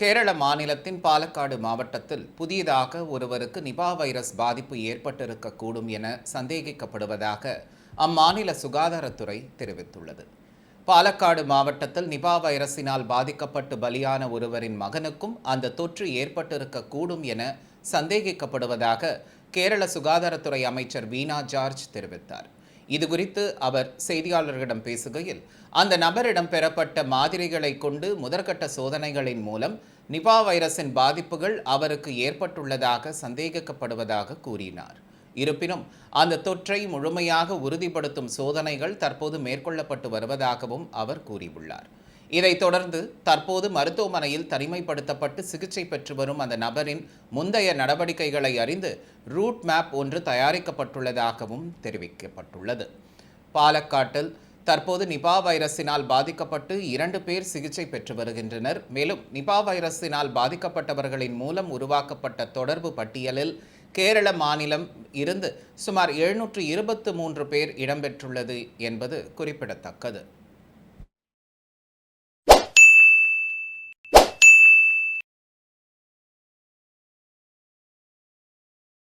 கேரள மாநிலத்தின் பாலக்காடு மாவட்டத்தில் புதியதாக ஒருவருக்கு நிபா வைரஸ் பாதிப்பு ஏற்பட்டிருக்கக்கூடும் என சந்தேகிக்கப்படுவதாக அம்மாநில சுகாதாரத்துறை தெரிவித்துள்ளது. பாலக்காடு மாவட்டத்தில் நிபா வைரஸினால் பாதிக்கப்பட்டு பலியான ஒருவரின் மகனுக்கும் அந்த தொற்று ஏற்பட்டிருக்கக்கூடும் என சந்தேகிக்கப்படுவதாக கேரள சுகாதாரத்துறை அமைச்சர் வீணா ஜார்ஜ் தெரிவித்தார். இதுகுறித்து அவர் செய்தியாளர்களிடம் பேசுகையில் அந்த நபரிடம் பெறப்பட்ட மாதிரிகளை கொண்டு முதற்கட்ட சோதனைகளின் மூலம் நிபா வைரஸின் பாதிப்புகள் அவருக்கு ஏற்பட்டுள்ளதாக சந்தேகிக்கப்படுவதாக கூறினார். இருப்பினும் அந்த தொற்றை முழுமையாக உறுதிப்படுத்தும் சோதனைகள் தற்போது மேற்கொள்ளப்பட்டு வருவதாகவும் அவர் கூறியுள்ளார். இதைத் தொடர்ந்து தற்போது மருத்துவமனையில் தனிமைப்படுத்தப்பட்டு சிகிச்சை பெற்று வரும் அந்த நபரின் முந்தைய நடவடிக்கைகளை அறிந்து ரூட் மேப் ஒன்று தயாரிக்கப்பட்டுள்ளதாகவும் தெரிவிக்கப்பட்டுள்ளது. பாலக்காட்டில் தற்போது நிபா வைரஸினால் பாதிக்கப்பட்டு இரண்டு பேர் சிகிச்சை பெற்று வருகின்றனர். மேலும் நிபா வைரஸினால் பாதிக்கப்பட்டவர்களின் மூலம் உருவாக்கப்பட்ட தொடர்பு பட்டியலில் கேரள மாநிலம் இருந்து சுமார் எழுநூற்று இருபத்து மூன்று பேர் இடம்பெற்றுள்ளது என்பது குறிப்பிடத்தக்கது.